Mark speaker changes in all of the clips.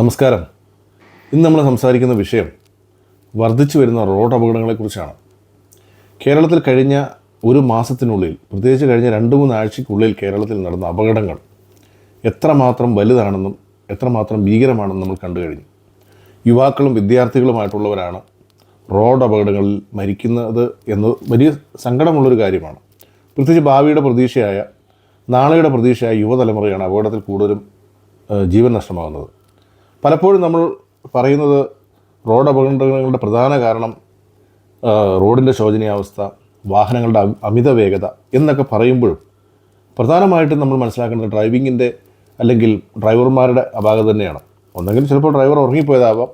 Speaker 1: നമസ്കാരം. ഇന്ന് നമ്മൾ സംസാരിക്കുന്ന വിഷയം വർദ്ധിച്ചു വരുന്ന റോഡ് അപകടങ്ങളെക്കുറിച്ചാണ് കേരളത്തിൽ കഴിഞ്ഞ ഒരു മാസത്തിനുള്ളിൽ പ്രത്യേകിച്ച് കഴിഞ്ഞ രണ്ട് മൂന്ന് ആഴ്ചയ്ക്കുള്ളിൽ കേരളത്തിൽ നടന്ന അപകടങ്ങൾ എത്രമാത്രം വലുതാണെന്നും എത്രമാത്രം ഭീകരമാണെന്നും നമ്മൾ കണ്ടു കഴിഞ്ഞു. യുവാക്കളും വിദ്യാർത്ഥികളുമായിട്ടുള്ളവരാണ് റോഡ് അപകടങ്ങളിൽ മരിക്കുന്നത് എന്ന് വലിയ സങ്കടമുള്ളൊരു കാര്യമാണ്. പ്രത്യേകിച്ച് ഭാവിയുടെ പ്രതീക്ഷയായ നാളെയുടെ പ്രതീക്ഷയായ യുവതലമുറയാണ് അപകടത്തിൽ കൂടുതലും ജീവൻ നഷ്ടമാകുന്നത്. പലപ്പോഴും നമ്മൾ പറയുന്നത് റോഡ് അപകടങ്ങളുടെ പ്രധാന കാരണം റോഡിന്റെ ശോചനീയാവസ്ഥ വാഹനങ്ങളുടെ അമിത വേഗത എന്നൊക്കെ പറയുമ്പോഴും പ്രധാനമായിട്ടും നമ്മൾ മനസ്സിലാക്കേണ്ടത് ഡ്രൈവിങ്ങിന്റെ അല്ലെങ്കിൽ ഡ്രൈവർമാരുടെ അപാകത തന്നെയാണ്. ഒന്നെങ്കിൽ ചിലപ്പോൾ ഡ്രൈവർ ഉറങ്ങിപ്പോയതാവാം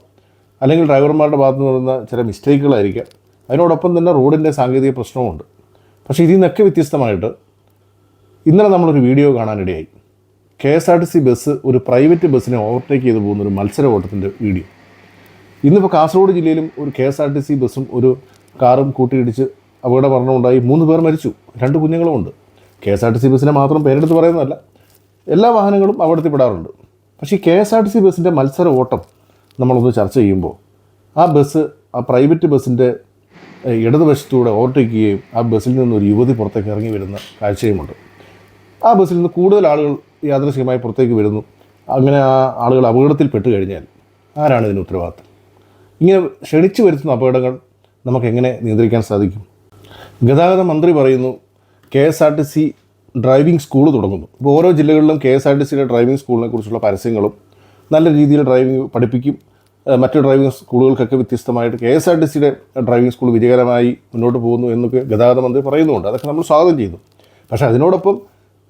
Speaker 1: അല്ലെങ്കിൽ ഡ്രൈവർമാരുടെ ഭാഗത്ത് നിന്ന് വരുന്ന ചില മിസ്റ്റേക്കുകളായിരിക്കാം. അതിനോടൊപ്പം തന്നെ റോഡിന്റെ സാങ്കേതിക പ്രശ്നവുമുണ്ട്. പക്ഷേ ഇതിൽ നിന്നൊക്കെ വ്യത്യസ്തമായിട്ട് ഇന്നലെ നമ്മളൊരു വീഡിയോ കാണാനിടയായി. K S R T C bus ഒരു പ്രൈവറ്റ് ബസ്സിനെ ഓവർടേക്ക് ചെയ്ത് പോകുന്ന ഒരു മത്സര ഓട്ടത്തിന്റെ വീഡിയോ. ഇന്നിപ്പോൾ കാസർഗോഡ് ജില്ലയിലും ഒരു K S R T C ബസ്സും ഒരു കാറും കൂട്ടിയിടിച്ച് അപകട മരണമുണ്ടായി മൂന്ന് പേർ മരിച്ചു രണ്ട് കുഞ്ഞുങ്ങളുമുണ്ട്. K S R T C ബസ്സിനെ മാത്രം പേരെടുത്ത് പറയുന്നതല്ല എല്ലാ വാഹനങ്ങളും അപകടത്തിൽപ്പെടാറുണ്ട് പക്ഷേ K S R T C ബസ്സിന്റെ മത്സര ഓട്ടം നമ്മളൊന്ന് ചർച്ച ചെയ്യുമ്പോൾ ആ ബസ് ആ പ്രൈവറ്റ് ബസ്സിന്റെ ഇടതുവശത്തൂടെ ഓവർടേക്ക് ചെയ്യുകയും ആ ബസ്സിൽ നിന്ന് ഒരു യുവതി പുറത്തേക്ക് ഇറങ്ങി വരുന്ന കാഴ്ചയുമുണ്ട്. ആ ബസ്സിൽ നിന്ന് കൂടുതൽ ആളുകൾ യാദൃശികമായി പുറത്തേക്ക് വരുന്നു. അങ്ങനെ ആ ആളുകൾ അപകടത്തിൽ പെട്ട് കഴിഞ്ഞാൽ ആരാണ് ഇതിന് ഉത്തരവാദിത്തം? ഇങ്ങനെ ക്ഷണിച്ചു വരുത്തുന്ന അപകടങ്ങൾ നമുക്ക് എങ്ങനെ നിയന്ത്രിക്കാൻ സാധിക്കും? ഗതാഗത മന്ത്രി പറയുന്നു K S R T C driving school തുടങ്ങുന്നു. ഇപ്പോൾ ഓരോ ജില്ലകളിലും കെ എസ് ആർ ടി സിയുടെ ഡ്രൈവിംഗ് സ്കൂളിനെ കുറിച്ചുള്ള പരസ്യങ്ങളും നല്ല രീതിയിൽ ഡ്രൈവിംഗ് പഠിപ്പിക്കും. മറ്റു ഡ്രൈവിംഗ് സ്കൂളുകൾക്കൊക്കെ വ്യത്യസ്തമായിട്ട് കെ എസ് ആർ ടി സിയുടെ ഡ്രൈവിംഗ് സ്കൂൾ വിജയകരമായി മുന്നോട്ട് പോകുന്നു എന്നൊക്കെ ഗതാഗത മന്ത്രി പറയുന്നുണ്ട്. അതൊക്കെ നമ്മൾ സ്വാഗതം ചെയ്യുന്നു. പക്ഷേ അതിനോടൊപ്പം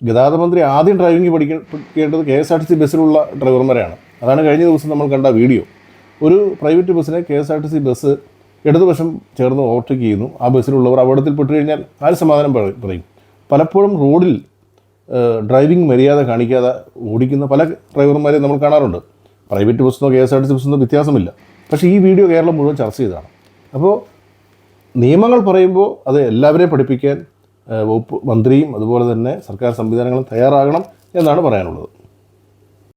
Speaker 1: ഗതാഗത മന്ത്രി ആദ്യം ഡ്രൈവിംഗ് പഠിക്കേണ്ടത് K S R T C ബസ്സിലുള്ള ഡ്രൈവർമാരെയാണ് അതാണ് കഴിഞ്ഞ ദിവസം നമ്മൾ കണ്ട വീഡിയോ ഒരു പ്രൈവറ്റ് ബസ്സിനെ K S R T C bus ഇടതുവശം ചേർന്ന് ഓവർടേക്ക് ചെയ്യുന്നു. ആ ബസ്സിലുള്ളവർ അപകടത്തിൽ പെട്ടു കഴിഞ്ഞാൽ ആര് സമാധാനം പറ- പറയും? പലപ്പോഴും റോഡിൽ ഡ്രൈവിംഗ് മര്യാദ കാണിക്കാതെ ഓടിക്കുന്ന പല ഡ്രൈവർമാരെ നമ്മൾ കാണാറുണ്ട്. Private ബസ്സിനോ K S R T C ബസ്സിനോ വ്യത്യാസമില്ല. പക്ഷേ ഈ വീഡിയോ കേരളം മുഴുവൻ ചർച്ച ചെയ്തതാണ്. അപ്പോൾ നിയമങ്ങൾ പറയുമ്പോൾ അത് എല്ലാവരെയും പഠിപ്പിക്കാൻ വകുപ്പ് മന്ത്രിയും അതുപോലെ തന്നെ സർക്കാർ സംവിധാനങ്ങളും തയ്യാറാകണം എന്നാണ് പറയാനുള്ളത്.